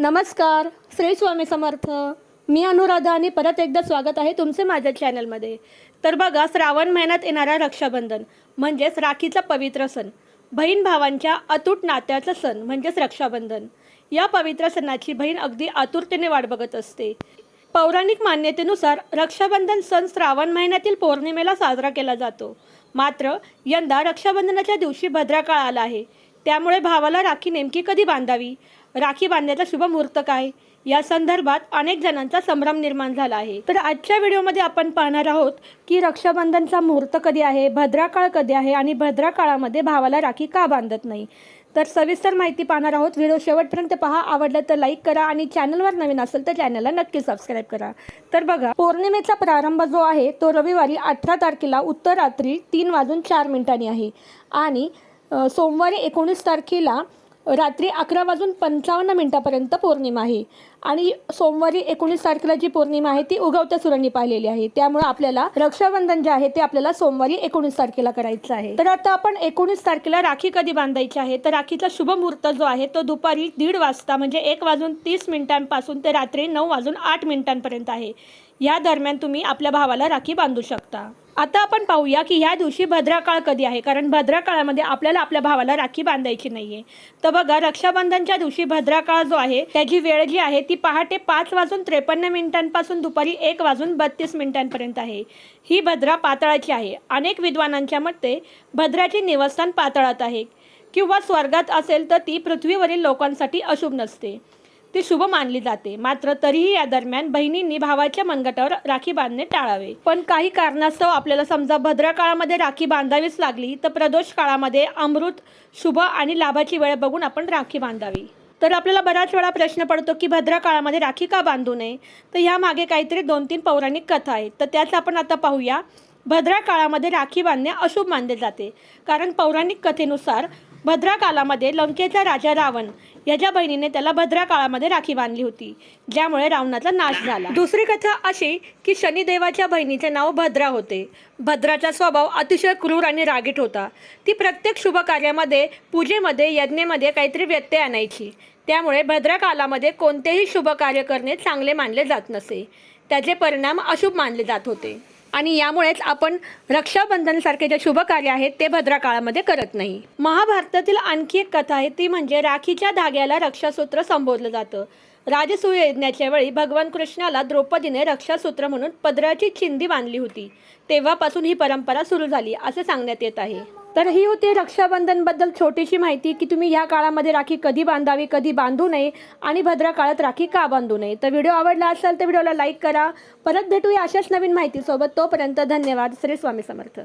नमस्कार श्री स्वामी समर्थ. मी अनुराधा आणि परत एकदा स्वागत आहे तुमचे माझ्या चॅनलमध्ये तर बघा श्रावण महिन्यात येणारा रक्षाबंधन म्हणजेच राखीचा पवित्र सण. बहीण भावांच्या अतूट नात्याचा सण म्हणजेच रक्षाबंधन. या पवित्र सणाची बहीण अगदी आतुरतेने वाट बघत असते. पौराणिक मान्यतेनुसार रक्षाबंधन सण श्रावण महिन्यातील पौर्णिमेला साजरा केला जातो. मात्र यंदा रक्षाबंधनाच्या दिवशी भद्राकाळ आला आहे. त्यामुळे भावाला राखी नेमकी कधी बांधावी? राखी बांधण्याचा शुभ मुहूर्त काय? या संदर्भात अनेक जणांचा संभ्रम निर्माण झाला आहे. तर आजच्या व्हिडिओमध्ये आपण पाहणार आहोत की रक्षाबंधनचा मुहूर्त कधी आहे भद्राकाळ कधी आहे आणि भद्राकाळामध्ये भावाला राखी का बांधत नाही? तर सविस्तर माहिती पाहणार आहोत. व्हिडिओ शेवटपर्यंत पहा. आवडलं तर लाईक करा आणि चॅनलवर नवीन असेल तर चॅनलला नक्की सबस्क्राईब करा. तर बघा पौर्णिमेचा प्रारंभ जो आहे तो रविवारी अठरा तारखेला उत्तर रात्री तीन वाजून चार मिनिटांनी आहे. आणि सोमवारी एकोणीस तारखेला रात्री अकरा वाजून पंचावन्न मिनटापर्यंत पौर्णिमा आहे. आणि सोमवारी एकोणीस तारखेला जी पौर्णिमा आहे ती उगवत्या सुरांनी पाहिलेली आहे. त्यामुळे आपल्याला रक्षाबंधन जे आहे ते आपल्याला सोमवारी एकोणीस तारखेला करायचं आहे. तर आता आपण एकोणीस तारखेला राखी कधी बांधायची आहे? तर राखीचा शुभ मुहूर्त जो आहे तो दुपारी दीड वाजता म्हणजे एक वाजून तीस मिनिटांपासून ते रात्री नऊ वाजून आठ मिनिटांपर्यंत आहे. या दरम्यान तुम्ही आपल्या भावाला राखी बांधू शकता. आता आपण पाहूया की ह्या दिवशी भद्राकाळ कधी आहे? कारण भद्राकाळामध्ये आपल्याला आपल्या भावाला राखी बांधायची नाहीये. तर बघा रक्षाबंधनच्या दिवशी भद्राकाळ जो आहे त्याची वेळ जी आहे ती पहाटे पाच वाजून त्रेपन्न मिनिटांपासून दुपारी एक वाजून बत्तीस मिनिटांपर्यंत आहे. ही भद्रा पातळाची आहे. अनेक विद्वानांच्या मते भद्राचे निवासस्थान पातळात आहे. किंवा स्वर्गात असेल तर ती पृथ्वीवरील लोकांसाठी अशुभ नसते. ती शुभ मानली जाते. मात्र तरीही या दरम्यान बहिणींनी भावाच्या मनगटावर राखी बांधणे टाळावे. पण काही कारणास्तव आपल्याला समजा भद्रा काळामध्ये राखी बांधावीच लागली तर प्रदोष काळामध्ये अमृत शुभ आणि लाभाची वेळ बघून आपण राखी बांधावी. तर आपल्याला बऱ्याच वेळा प्रश्न पडतो की भद्रा काळामध्ये राखी का बांधू नये? तर ह्यामागे काहीतरी दोन तीन पौराणिक कथा आहेत. तर त्याच आपण आता पाहूया. भद्रा काळामध्ये राखी बांधणे अशुभ मानले जाते. कारण पौराणिक कथेनुसार भद्राकालामध्ये लंकेचा राजा रावण याच्या बहिणीने त्याला भद्रा काळामध्ये राखी बांधली होती ज्यामुळे रावणाचा नाश झाला. दुसरी कथा अशी की शनिदेवाच्या बहिणीचे नाव भद्रा होते. भद्राचा स्वभाव अतिशय क्रूर आणि रागीट होता. ती प्रत्येक शुभ कार्यामध्ये पूजेमध्ये यज्ञेमध्ये काहीतरी व्यत्यय आणायची. त्यामुळे भद्रा काळामध्ये कोणतेही शुभ कार्य करणे चांगले मानले जात नसे. त्याचे परिणाम अशुभ मानले जात होते. आणि यामुळेच आपण रक्षाबंधनसारखे जे शुभ कार्य आहेत ते भद्रा काळामध्ये करत नाही. महाभारतातील आणखी एक कथा आहे ती म्हणजे राखीच्या धाग्याला रक्षासूत्र संबोधलं जातं. राजसूय यज्ञाच्या वेळी भगवान कृष्णाला द्रौपदीने रक्षासूत्र म्हणून पदराची चिंदी बांधली होती. तेव्हापासून ही परंपरा सुरू झाली असे सांगण्यात येत आहे. तर ही होती रक्षाबंधनबद्दल छोटीशी माहिती की तुम्ही ह्या काळामध्ये राखी कधी बांधावी कधी बांधू नये आणि भद्रा काळात राखी का बांधू नये. तर व्हिडिओ आवडला असेल तर व्हिडिओला लाईक करा. परत भेटूया अशाच नवीन माहितीसोबत. तोपर्यंत धन्यवाद. श्री स्वामी समर्थ.